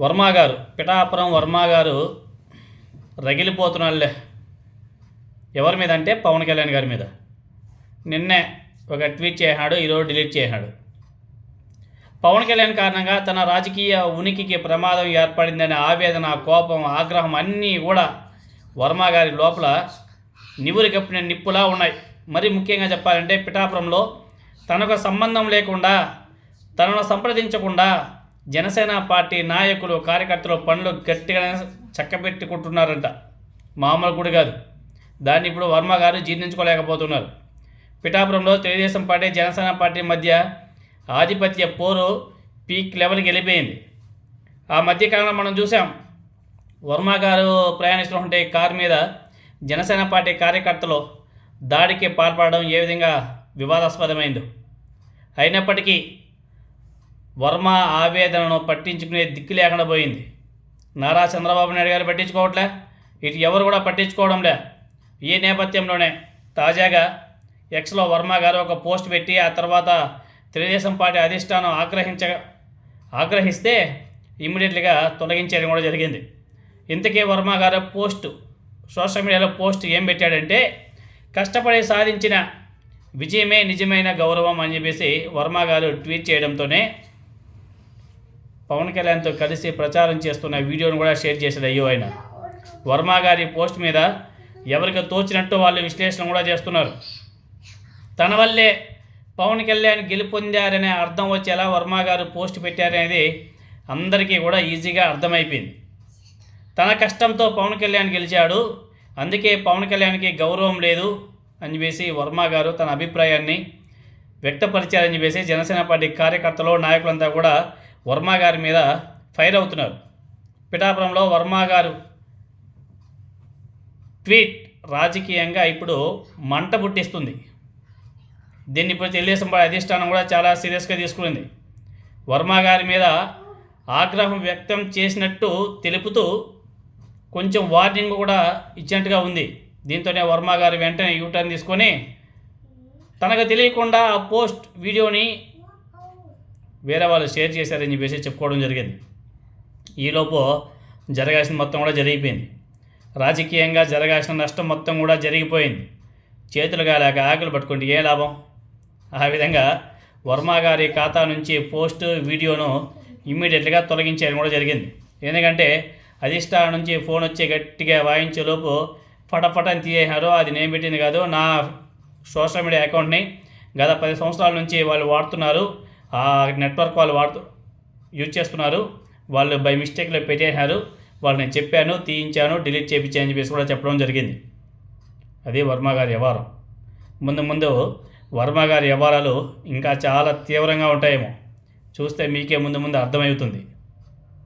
వర్మ గారు పిఠాపురం వర్మ గారు రగిలిపోతున్నాళ్ళే. ఎవరి మీద అంటే పవన్ కళ్యాణ్ గారి మీద. నిన్నే ఒక ట్వీట్ చేశాడు ఈరోజు డిలీట్ చేశాడు. పవన్ కళ్యాణ్ కారణంగా తన రాజకీయ ఉనికికి ప్రమాదం ఏర్పడిందనే ఆవేదన కోపం ఆగ్రహం అన్నీ కూడా వర్మ గారి లోపల నివురు కప్పిన నిప్పులా ఉన్నాయి. మరి ముఖ్యంగా చెప్పాలంటే పిఠాపురంలో తనకు సంబంధం లేకుండా తనను సంప్రదించకుండా జనసేన పార్టీ నాయకులు కార్యకర్తలు పనులు గట్టిగా చక్కబెట్టుకుంటున్నారంట. మామూలు కూడా కాదు. దాన్ని ఇప్పుడు వర్మ గారు జీర్ణించుకోలేకపోతున్నారు. పిఠాపురంలో తెలుగుదేశం పార్టీ జనసేన పార్టీ మధ్య ఆధిపత్య పోరు పీక్ లెవెల్కి వెళ్ళిపోయింది. ఆ మధ్యకాలంలో మనం చూసాం వర్మ గారు ప్రయాణిస్తుంటే కారు మీద జనసేన పార్టీ కార్యకర్తలు దాడికి పాల్పడడం ఏ విధంగా వివాదాస్పదమైందో. అయినప్పటికీ వర్మ ఆవేదనను పట్టించుకునే దిక్కు లేకుండా పోయింది. నారా చంద్రబాబు నాయుడు గారు పట్టించుకోవట్లే? ఇటు ఎవరు కూడా పట్టించుకోవడంలే. ఈ నేపథ్యంలోనే తాజాగా ఎక్స్లో వర్మ గారు ఒక పోస్ట్ పెట్టి ఆ తర్వాత తెలుగుదేశం పార్టీ అధిష్టానం ఆగ్రహించ ఆగ్రహిస్తే ఇమ్మీడియట్గా తొలగించడం కూడా జరిగింది. ఇంతకీ వర్మ గారు పోస్ట్ సోషల్ మీడియాలో పోస్ట్ ఏం పెట్టాడంటే కష్టపడి సాధించిన విజయమే నిజమైన గౌరవం అని చెప్పేసి వర్మ గారు ట్వీట్ చేయడంతోనే పవన్ కళ్యాణ్తో కలిసి ప్రచారం చేస్తున్న వీడియోను కూడా షేర్ చేశాడు అయ్యో ఆయన. వర్మ గారి పోస్ట్ మీద ఎవరికి తోచినట్టు వాళ్ళు విశ్లేషణ కూడా చేస్తున్నారు. తన వల్లే పవన్ కళ్యాణ్ గెలుపొందారనే అర్థం వచ్చేలా వర్మ గారు పోస్ట్ పెట్టారనేది అందరికీ కూడా ఈజీగా అర్థమైపోయింది. తన కష్టంతో పవన్ కళ్యాణ్ గెలిచాడు. అందుకే పవన్ కళ్యాణ్కి గౌరవం లేదు అని చెప్పేసి వర్మ గారు తన అభిప్రాయాన్ని వ్యక్తపరిచారని చెప్పేసి జనసేన పార్టీ కార్యకర్తలు నాయకులంతా కూడా వర్మ గారి మీద ఫైర్ అవుతున్నారు. పిఠాపురంలో వర్మ గారు ట్వీట్ రాజకీయంగా ఇప్పుడు మంట పుట్టిస్తుంది. దీన్ని ఇప్పుడు తెలుగుదేశం పార్టీ అధిష్టానం కూడా చాలా సీరియస్గా తీసుకుంది. వర్మ గారి మీద ఆగ్రహం వ్యక్తం చేసినట్టు తెలుపుతూ కొంచెం వార్నింగ్ కూడా ఇచ్చినట్టుగా ఉంది. దీంతోనే వర్మ గారు వెంటనే యూటర్న్ తీసుకొని తనకు తెలియకుండా ఆ పోస్ట్ వీడియోని వేరే వాళ్ళు షేర్ చేశారని చెప్పేసి చెప్పుకోవడం జరిగింది. ఈలోపు జరగాల్సిన మొత్తం కూడా జరిగిపోయింది. రాజకీయంగా జరగాల్సిన నష్టం మొత్తం కూడా జరిగిపోయింది. చేతులు కాలేక ఆకులు పట్టుకుంటే ఏ లాభం? ఆ విధంగా వర్మ గారి ఖాతా నుంచి పోస్ట్ వీడియోను ఇమ్మీడియట్గా తొలగించేయడం కూడా జరిగింది. ఎందుకంటే అధిష్టానం నుంచి ఫోన్ వచ్చి గట్టిగా వాయించేలోపు ఫటఫట అని అది నేను పెట్టింది కాదు నా సోషల్ మీడియా అకౌంట్ని గత పది సంవత్సరాల నుంచి వాళ్ళు వాడుతున్నారు. ఆ నెట్వర్క్ వాళ్ళు వాడుతూ యూజ్ చేస్తున్నారు. వాళ్ళు బై మిస్టేక్లో పెట్టేశారు. వాళ్ళు నేను చెప్పాను తీయించాను డిలీట్ చేయించాను అని చెప్పేసి కూడా చెప్పడం జరిగింది. అది వర్మ గారి వ్యవహారం. ముందు ముందు వర్మ గారి వ్యవహారాలు ఇంకా చాలా తీవ్రంగా ఉంటాయేమో. చూస్తే మీకే ముందు ముందు అర్థమవుతుంది.